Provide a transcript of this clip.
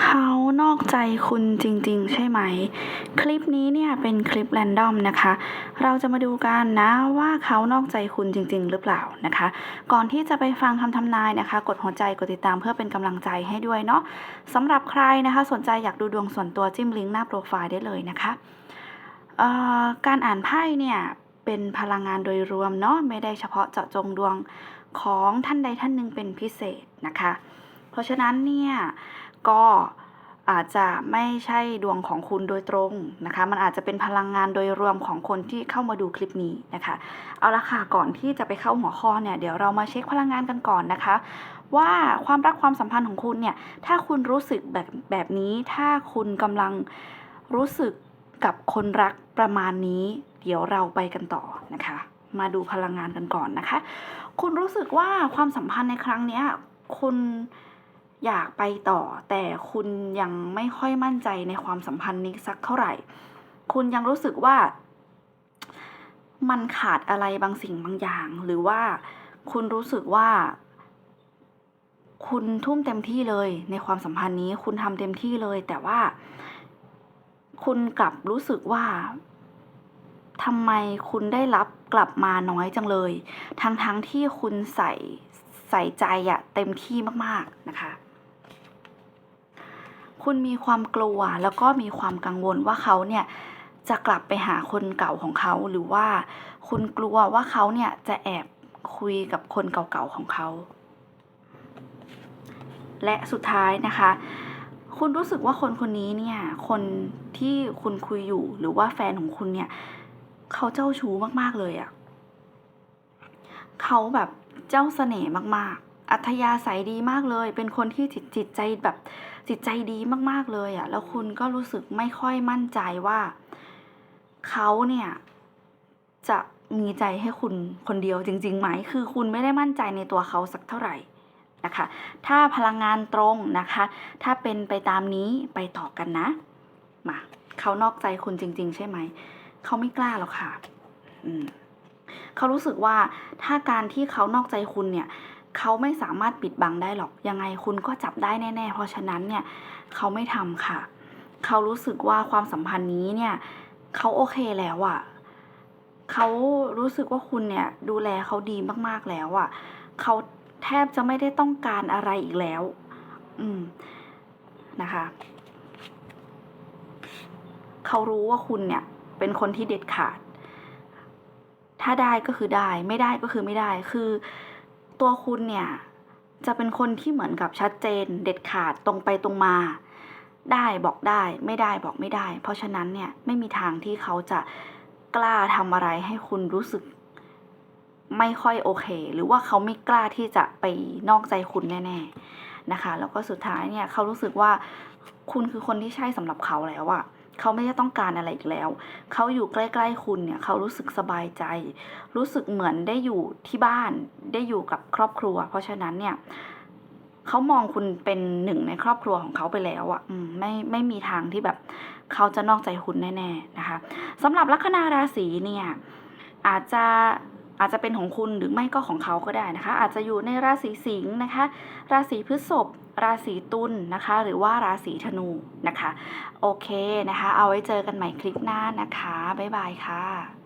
เขานอกใจคุณจริง ๆ ใช่ไหม คลิปนี้เนี่ยเป็นคลิปแรนดอมนะคะ เราจะมาดูกันนะว่าเขานอกใจคุณจริง ๆ หรือเปล่านะคะ ก่อนที่จะไปฟังคำทำนายนะคะ กดหัวใจกดติดตามเพื่อเป็นกำลังใจให้ด้วยเนาะสำหรับใครนะคะสนใจอยากดูดวงส่วนตัวจิ้มลิงก์หน้าโปรไฟล์ได้เลยนะคะการอ่านไพ่เนี่ยเป็นพลังงานโดยรวมเนาะไม่ได้เฉพาะเจาะจงดวงของท่านใดท่านหนึ่งเป็นพิเศษนะคะ เพราะฉะนั้นเนี่ย ก็อาจจะไม่ใช่ดวงของคุณโดยตรงนะคะ มันอาจจะเป็นพลังงานโดยรวมของคนที่เข้ามาดูคลิปนี้นะคะ เอาละค่ะ ก่อนที่จะไปเข้าหัวข้อเนี่ย เดี๋ยวเรามาเช็คพลังงานกันก่อนนะคะ ว่าความรักความสัมพันธ์ของคุณเนี่ย ถ้าคุณรู้สึกแบบแบบนี้ ถ้าคุณกำลังรู้สึกกับคนรักประมาณนี้ เดี๋ยวเราไปกันต่อนะคะ มาดูพลังงานกันก่อนนะคะ คุณรู้สึกว่าความสัมพันธ์ในครั้งนี้คุณ อยากไปต่อ แต่คุณยังไม่ค่อยมั่นใจในความสัมพันธ์นี้สักเท่าไหร่ คุณยังรู้สึกว่า มันขาดอะไรบางสิ่งบางอย่าง หรือว่าคุณรู้สึกว่า คุณทุ่มเต็มที่เลยในความสัมพันธ์นี้ คุณทำเต็มที่เลย แต่ว่า คุณกลับรู้สึกว่าทำไมคุณได้รับกลับมาน้อยจังเลย ทั้งๆทที่คุณใส่ใส่ใจอะเต็มที่มากๆนะคะ คุณมีความกลัวแล้วก็มีความกังวลว่าเขาเนี่ยจะกลับไปหาคนเก่าของเขาหรือว่า คุณกลัวว่าเขาเนี่ยจะแอบคุยกับคนเก่าๆของเขา และสุดท้ายนะคะ คุณรู้สึกว่าคนคนนี้เนี่ย คนที่คุณคุยอยู่หรือว่าแฟนของคุณเนี่ย เขาเจ้าชู้มากๆเลยอะ่ะเขาแบบเจ้าเสน่ห์มากๆ อัธยาศัยดีมากเลย เป็นคนที่จิตจิตใจแบบจิตใจดีมากๆเลยอะ่ะ แล้วคุณก็รู้สึกไม่ค่อยมั่นใจว่าเขาเนี่ยจะมีใจให้คุณคนเดียวจริงๆไหม คือคุณไม่ได้มั่นใจในตัวเขาสักเท่าไหร่นะคะ ถ้าพลังงานตรงนะคะ ถ้าเป็นไปตามนี้ไปต่อกันนะ มาเขานอกใจคุณจริง ๆ ใช่ไหม เขาไม่กล้าหรอกค่ะ อืมเขารู้สึกว่าถ้าการที่เขานอกใจคุณเนี่ย เขาไม่สามารถปิดบังได้หรอก ยังไงคุณก็จับได้แน่ ๆ เพราะฉะนั้นเนี่ยเขาไม่ทำค่ะ เขารู้สึกว่าความสัมพันธ์นี้เนี่ยเขาโอเคแล้วอะ่ะเขารู้สึกว่าคุณเนี่ยดูแลเขาดีมากๆแล้วอะ่ะเขาแทบจะไม่ได้ต้องการอะไรอีกแล้ว อืมนะคะเขารู้ว่าคุณเนี่ย เป็นคนที่เด็ดขาด ถ้าได้ก็คือได้ ไม่ได้ก็คือไม่ได้ คือ ตัวคุณเนี่ยจะเป็นคนที่เหมือนกับชัดเจน เด็ดขาดตรงไปตรงมา ได้บอกได้ไม่ได้บอกไม่ได้ เพราะฉะนั้นเนี่ยไม่มีทางที่เขาจะกล้าทำอะไรให้คุณรู้สึกไม่ค่อยโอเค หรือว่าเขาไม่กล้าที่จะไปนอกใจคุณแน่ ๆนะคะ แล้วก็สุดท้ายเนี่ยเขารู้สึกว่าคุณคือคนที่ใช่สำหรับเขาแล้วอะ เขาไม่ได้ต้องการอะไรอีกแล้ว เขาอยู่ใกล้ ๆ คุณเนี่ยเขารู้สึกสบายใจ รู้สึกเหมือนได้อยู่ที่บ้าน ได้อยู่กับครอบครัว เพราะฉะนั้นเนี่ยเขามองคุณเป็นหนึ่งในครอบครัวของเขาไปแล้วอะ่ะไม่ไม่มีทางที่แบบเขาจะนอกใจคุณแน่ ๆ นะคะสำหรับลัคนาราศีเนี่ยอาจจะ อาจจะเป็นของคุณหรือไม่ก็ของเขาก็ได้นะคะ อาจจะอยู่ในราศีสิงห์นะคะ ราศีพฤษภราศีตุลนะคะ หรือว่าราศีธนูนะคะ โอเคนะคะ เอาไว้เจอกันใหม่คลิปหน้านะคะ บ๊ายบายค่ะ